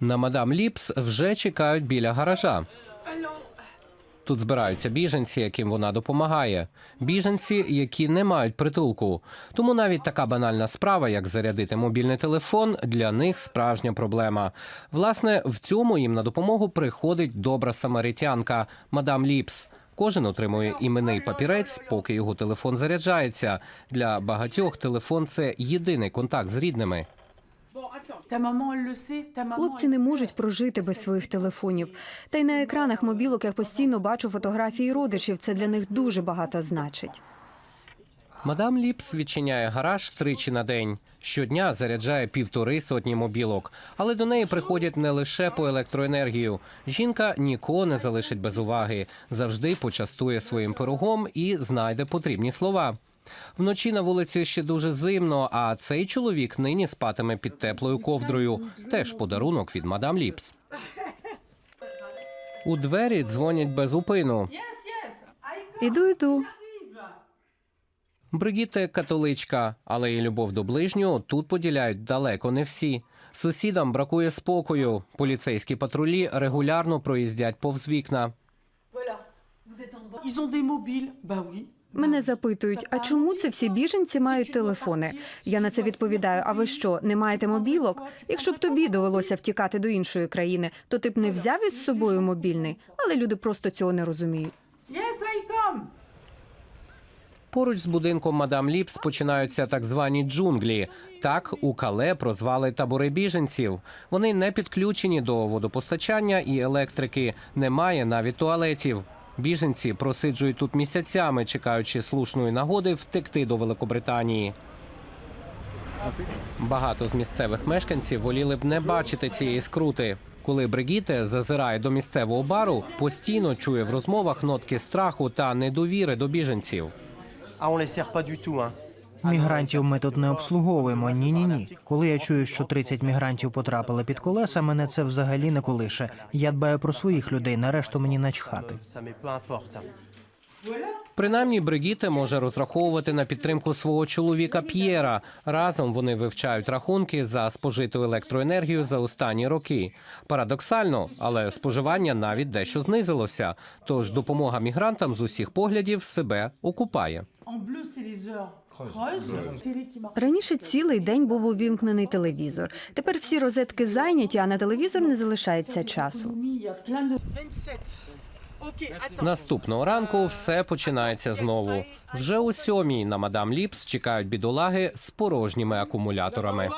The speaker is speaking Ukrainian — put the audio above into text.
На мадам Ліпс вже чекають біля гаража. Тут збираються біженці, яким вона допомагає. Біженці, які не мають притулку. Тому навіть така банальна справа, як зарядити мобільний телефон, для них справжня проблема. Власне, в цьому їм на допомогу приходить добра самаритянка мадам Ліпс. Кожен отримує іменний папірець, поки його телефон заряджається. Для багатьох телефон це єдиний контакт з рідними. Хлопці не можуть прожити без своїх телефонів. Та й на екранах мобілок я постійно бачу фотографії родичів. Це для них дуже багато значить. Мадам Ліпс відчиняє гараж тричі на день. Щодня заряджає півтори сотні мобілок, але до неї приходять не лише по електроенергію. Жінка нікого не залишить без уваги, завжди почастує своїм пирогом і знайде потрібні слова. Вночі на вулиці ще дуже зимно, а цей чоловік нині спатиме під теплою ковдрою. Теж подарунок від мадам Ліпс. У двері дзвонять без упину. Іду, іду. Бригіте католичка, але і любов до ближнього тут поділяють далеко не всі. Сусідам бракує спокою. Поліцейські патрулі регулярно проїздять повз вікна. Ils ont des mobiles. Bah oui. Мене запитують, а чому це всі біженці мають телефони? Я на це відповідаю: а ви що, не маєте мобілок? Якщо б тобі довелося втікати до іншої країни, то ти б не взяв із собою мобільний, але люди просто цього не розуміють. Поруч з будинком мадам Ліпс починаються так звані джунглі. Так у Кале прозвали табори біженців. Вони не підключені до водопостачання і електрики, немає навіть туалетів. Біженці просиджують тут місяцями, чекаючи слушної нагоди втекти до Великобританії. Багато з місцевих мешканців воліли б не бачити цієї скрути. Коли Бригіте зазирає до місцевого бару, постійно чує в розмовах нотки страху та недовіри до біженців. А on les sert. Мігрантів ми тут не обслуговуємо. Ні, ні, ні. Коли я чую, що 30 мігрантів потрапили під колеса, мене це взагалі не колише. Я дбаю про своїх людей, на решту мені начхати. Принаймні, Бригіте може розраховувати на підтримку свого чоловіка П'єра. Разом вони вивчають рахунки за спожиту електроенергію за останні роки. Парадоксально, але споживання навіть дещо знизилося. Тож допомога мігрантам з усіх поглядів себе окупає. Раніше цілий день був увімкнений телевізор. Тепер всі розетки зайняті, а на телевізор не залишається часу. Наступного ранку все починається знову. Вже о сьомій на мадам Ліпс чекають бідолаги з порожніми акумуляторами.